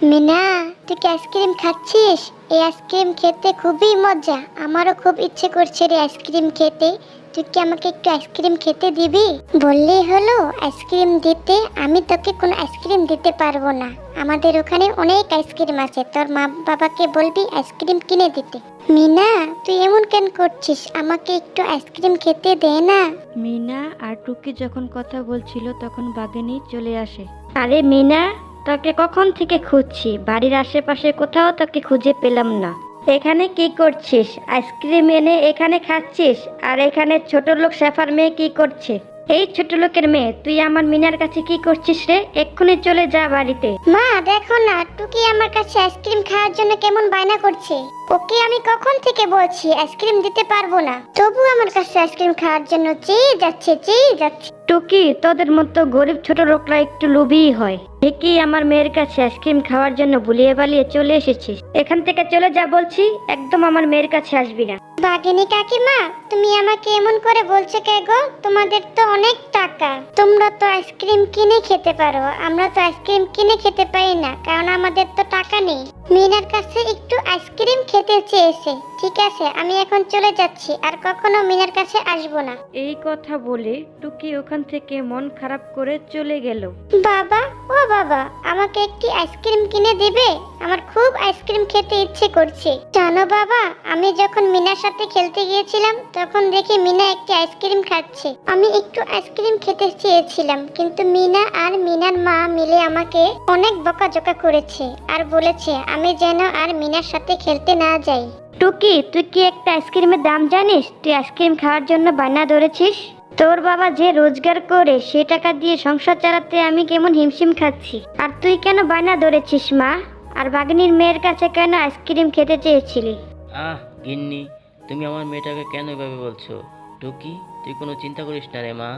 মিনা তুই কি আইসক্রিম খাচ্ছিস? এই আইসক্রিম খেতে খুবই মজা। আমারও খুব ইচ্ছে করছে রে আইসক্রিম খেতে। তুই কি আমাকে একটু আইসক্রিম খেতে দিবি? বললেই হলো আইসক্রিম দিতে আমি তোকে কোনো আইসক্রিম দিতে পারব না। আমাদের ওখানে অনেক আইসক্রিম আছে। তোর মা বাবাকে বলবি আইসক্রিম কিনে দিতে। মিনা তুই এমন কেন করছিস? আমাকে একটু আইসক্রিম খেতে দে না। মিনা আর টুকি যখন কথা বলছিল তখন বাঘিনী চলে আসে। আরে মিনা তোকে কখন থেকে খুঁজছি? বাড়ির আশেপাশে কোথাও তাকে খুঁজে পেলাম না। এখানে কি করছিস? আইসক্রিম এনে এখানে খাচ্ছিস? আর এখানে ছোট লোক শেফার মেয়ে কি করছে? এই ছোট লোকের মেয়ে, তুই আমার মিনার কাছে কি করছিস রে? এক্ষুনি চলে যা বাড়িতে। মা, দেখো না, টুকি আমার কাছে আইসক্রিম খাওয়ার জন্য কেমন বায়না করছে। ওকে আমি কখন থেকে বলছি আইসক্রিম দিতে পারব না? তবু আমার কাছে আইসক্রিম খাওয়ার জন্য চেয়ে যাচ্ছে চেয়ে যাচ্ছে। টুকি তোদের মতো গরিব ছোট লোকরা একটু লোভী হয়। ঠিকই আমার মেয়ের কাছে আইসক্রিম খাওয়ার জন্য বুলিয়ে বালিয়ে চলে এসেছিস। এখান থেকে চলে যা বলছি একদম আমার মেয়ের কাছে আসবি না। বাগিনী কাকিমা তুমি আমাকে এমন করে বলছো কে গো? তোমাদের তো অনেক টাকা। তোমরা তো আইসক্রিম কিনে খেতে পারো আমরা তো আইসক্রিম কিনে খেতে পারি না কারণ আমাদের তো টাকা নেই। মিনার কাছে একটু আইসক্রিম খেতে চেয়েছে। ঠিক আছে আমি এখন চলে যাচ্ছি আর কখনো মিনার কাছে আসব না। এই কথা বলে টুকি ওখান থেকে মন খারাপ করে চলে গেল। বাবা ও বাবা আমাকে একটি আইসক্রিম কিনে দিবে? আমার খুব আইসক্রিম খেতে ইচ্ছে করছে। জানো বাবা আমি যখন মিনার সাথে খেলতে গিয়েছিলাম তখন দেখি মিনা একটি আইসক্রিম খাচ্ছে। আমি একটু আইসক্রিম খেতে চেয়েছিলাম কিন্তু মিনা আর মিনার মা মিলে আমাকে অনেক বকাঝকা করেছে আর বলেছে আমি যেন আর মিনার সাথে খেলতে না যাই। টুকি, তুই কি একটা আইসক্রিমের দাম জানিস? তুই আইসক্রিম খাওয়ার জন্য বায়না ধরেছিস? তোর বাবা যে রোজগার করে সে টাকা দিয়ে সংসার চালাতে আমি কেমন হিমশিম খাচ্ছি? আর তুই কেন বায়না ধরেছিস, মা? আর বাগনির মেয়ের কাছে কেন আইসক্রিম খেতে চেয়েছিলি? আহ, গিন্নি, তুমি আমার মেয়েটাকে কেন এভাবে বলছো? টুকি তুই কোনো চিন্তা করিস না রে মা।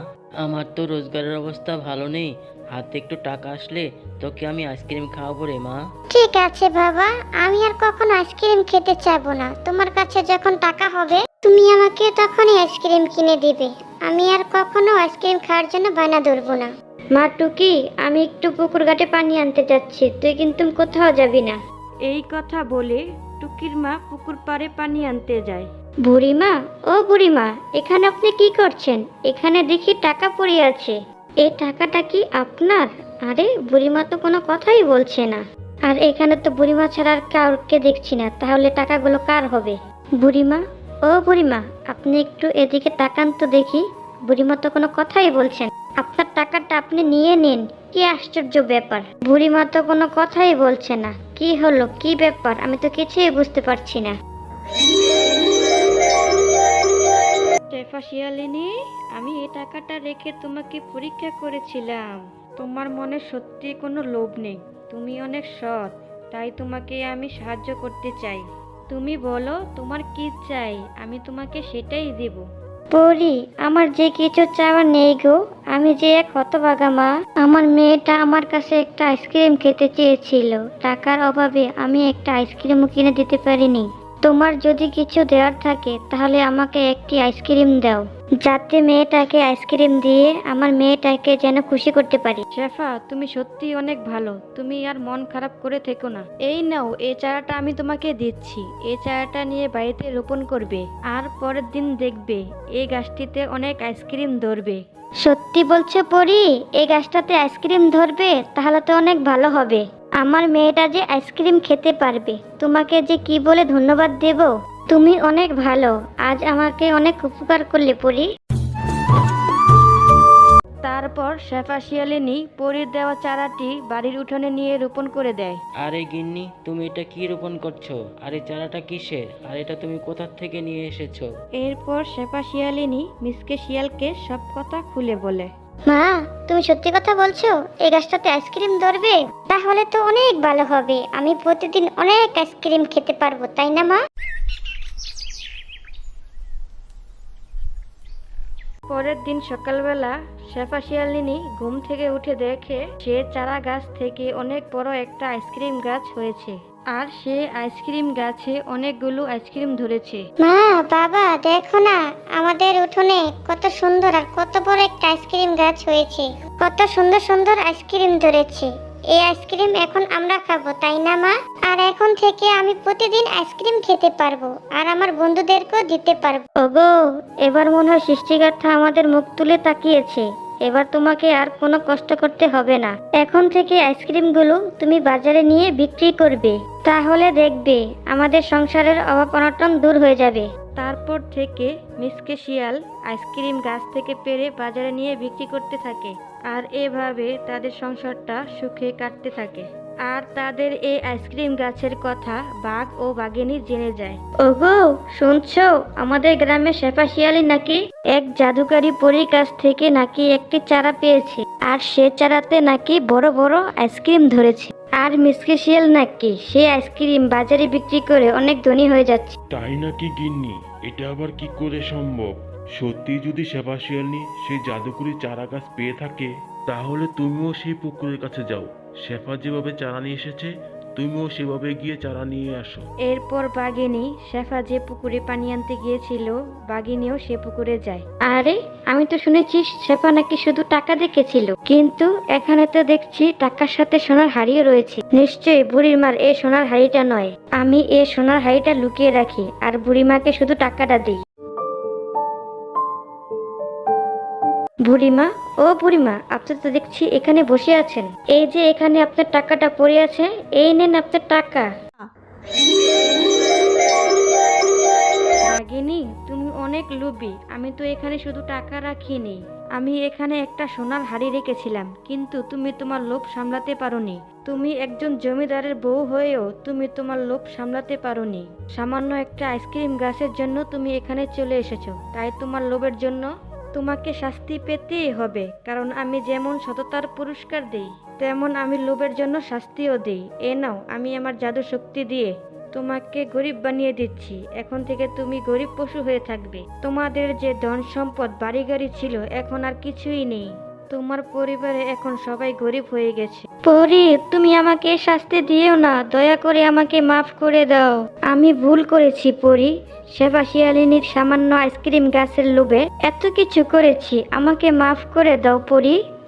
আমার তো রোজগারের অবস্থা ভালো নেই। হাতে একটু টাকা আসলে তোকে আমি আইসক্রিম খাওয়াবো রে মা। ঠিক আছে বাবা আমি আর কখনো আইসক্রিম খেতে চাইব না। তোমার কাছে যখন টাকা হবে তুমি আমাকে তখনই আইসক্রিম কিনে দিবে। আমি আর কখনো আইসক্রিম খাওয়ার জন্য বায়না ধরবো না। মা টুকি আমি একটু পুকুর ঘাটে পানি আনতে যাচ্ছি। তুই কিন্তু কোথাও যাবি না। এই কথা বলে টুকির মা পুকুর পাড়ে পানি আনতে যায়। বুড়িমা, ও বুড়িমা, এখানে আপনি কি করছেন? এখানে দেখি টাকা পড়ে আছে। এই টাকাটা কি আপনার? আরে, বুড়িমা তো কোনো কথাই বলছে না। আর এখানে তো বুড়িমা ছাড়া আর কাউকে দেখছি না, তাহলে টাকাগুলো কার হবে? বুড়িমা, ও বুড়িমা, আপনি একটু এদিকে তাকান তো দেখি। বুড়িমা তো কোনো কথাই বলছেন আপনার টাকাটা আপনি নিয়ে নিন, কি আশ্চর্য ব্যাপার। বুড়িমা তো কোনো কথাই বলছে না। কি হলো, কি ব্যাপার? আমি তো কিছুই বুঝতে পারছি না। শেফা শিয়ালিনী আমি এই টাকাটা রেখে তোমাকে পরীক্ষা করেছিলাম। তোমার মনে সত্যি কোনো লোভ নেই। তুমি অনেক সৎ, তাই তোমাকে আমি সাহায্য করতে চাই। তুমি বলো, তোমার কি চাই? আমি তোমাকে সেটাই দেব। পরি, আমার যে কিছু চাওয়া নেই গো। আমি যে এক হতভাগা মা। আমার মেয়েটা আমার কাছে একটা আইসক্রিম খেতে চেয়েছিল। টাকার অভাবে আমি একটা আইসক্রিমও কিনে দিতে পারিনি। তোমার যদি কিছু দেওয়ার থাকে তাহলে আমাকে একটি আইসক্রিম দাও। যাতে মেয়েটাকে আইসক্রিম দিয়ে আমার মেয়েটাকে যেন খুশি করতে পারি। শেফা তুমি সত্যি অনেক ভালো। তুমি আর মন খারাপ করে থেকো না। এই নাও এই চারাটা আমি তোমাকে দিচ্ছি। এই চারাটা নিয়ে বাড়িতে রোপণ করবে। আর পরের দিন দেখবে এই গাছটিতে অনেক আইসক্রিম ধরবে। সত্যি বলছো পরি? এই গাছটাতে আইসক্রিম ধরবে? তাহলে তো অনেক ভালো হবে। আমার মেয়েটা যে আইসক্রিম খেতে পারবে, তোমাকে যে কি বলে ধন্যবাদ দেব? তুমি অনেক ভালো, আজ আমাকে অনেক উপকার করলে পরি। তারপর শেফা শিয়ালিনী পরির দেওয়া চারাটি বাড়ির উঠোনে নিয়ে রোপণ করে দেয়। আরে গিন্নি তুমি এটা কি রোপণ করছ? আর এই চারাটা কিসের? আর এটা তুমি কোথা থেকে নিয়ে এসেছ? এরপর শেফা শিয়ালিনী মিসকে শিয়ালকে সব কথা খুলে বলে। মা তুমি সত্যি কথা বলছো? এই গাছটাতে আইসক্রিম ধরবে? তাহলে তো অনেক ভালো হবে। আমি প্রতিদিন অনেক আইসক্রিম খেতে পারব তাই না মা? পরের দিন সকালবেলা শেফা শিয়ালিনী ঘুম থেকে উঠে দেখে সে চারা গাছ থেকে অনেক বড় একটা আইসক্রিম গাছ হয়েছে। আর সে আইসক্রিম গাছে অনেকগুলো আইসক্রিম ধরেছে। মা, বাবা, দেখো না, আমাদের উঠোনে কত সুন্দর আর কত বড় একটা আইসক্রিম গাছ হয়েছে। কত সুন্দর সুন্দর আইসক্রিম ধরেছে। এই আইসক্রিম এখন আমরা খাব, তাই না মা? আর এখন থেকে আমি প্রতিদিন আইসক্রিম খেতে পারব, আর আমার বন্ধুদেরকেও দিতে পারব। ওগো, এবার মনে হয় সৃষ্টিকর্তা আমাদের মুখ তুলে তাকিয়েছে। এবার তোমাকে আর কোনো কষ্ট করতে হবে না। এখন থেকে আইসক্রিমগুলো তুমি বাজারে নিয়ে বিক্রি করবে। তাহলে দেখবে আমাদের সংসারের অভাব অনটন দূর হয়ে যাবে। তারপর থেকে মিসকে শিয়াল আইসক্রিম গাছ থেকে পেরে বাজারে নিয়ে বিক্রি করতে থাকে। আর এভাবে তাদের সংসারটা সুখে কাটতে থাকে। আর তাদের এই আইসক্রিম গাছের কথা বাঘ ও বাঘিনী জেনে যায়। ওগো শুনছো? আমাদের গ্রামে শেফা শিয়ালি নাকি এক জাদুকারী পরীর কাছ থেকে নাকি একটি চারা পেয়েছে। আর সে চারাতে নাকি বড় বড় আইসক্রিম ধরেছে। আর মিসকে শিয়াল নাকি সে আইসক্রিম বাজারে বিক্রি করে অনেক ধনী হয়ে যাচ্ছে। তাই নাকি গিন্নি? এটা আবার কি করে সম্ভব? সত্যি যদি সেবা শিয়ালনি সেই জাদুকরি চারা গাছ পেয়ে থাকে তাহলে তুমিও সেই পুকুরের কাছে যাও। শেফা যেভাবে চারা নিয়ে এসেছে তুমিও সেভাবে গিয়ে চারা নিয়ে আসো। এরপর বাঘিনী শেফা যে পুকুরে পানি আনতে গিয়েছিল বাঘিনীও সে পুকুরে যায়। আরে আমি তো শুনেছি শেফা নাকি শুধু টাকা দেখেছিল। কিন্তু এখানে তো দেখছি টাকার সাথে সোনার হাড়িও রয়েছে। নিশ্চয়ই বুড়ির মার এই সোনার হাড়িটা নয়। আমি এই সোনার হাড়িটা লুকিয়ে রাখি আর বুড়িমাকে শুধু টাকাটা দিই। বুড়িমা, ও বুড়িমা আপনি তো দেখছি এখানে বসে আছেন। এই যে এখানে আপনার টাকাটা পড়ে আছে, এই নেন আপনার টাকা। রাগিনী, তুমি অনেক লোভী, আমি তো এখানে শুধু টাকা রাখিনি। আমি এখানে একটা সোনার হাড়ি রেখেছিলাম, কিন্তু তুমি তোমার লোভ সামলাতে পারোনি। তুমি একজন জমিদারের বউ হয়েও তুমি তোমার লোভ সামলাতে পারোনি। সামান্য একটা আইসক্রিম গাছের জন্য তুমি এখানে চলে এসেছ, তাই তোমার লোভের জন্য তোমাকে শাস্তি পেতেই হবে, কারণ আমি যেমন সততার পুরস্কার দেই, তেমন আমি লোভের জন্য শাস্তিও দিই। এ নাও, আমি আমার জাদু শক্তি দিয়ে তোমাকে গরিব বানিয়ে দিচ্ছি। এখন থেকে তুমি গরিব পশু হয়ে থাকবে। তোমাদের যে ধন সম্পদ বাড়ি গাড়ি ছিল, এখন আর কিছুই নেই। তোমার পরিবারে এখন সবাই গরিব হয়ে গেছে। পরি, তুমি আমাকে শাস্তি দিও না, দয়া করে আমাকে মাফ করে দাও। আমি ভুল করেছি পরি সেবা শিয়ালিনীর সামান্য আইসক্রিম গাছের লোভে এত কিছু করেছি, আমাকে মাফ করে দাও পরি।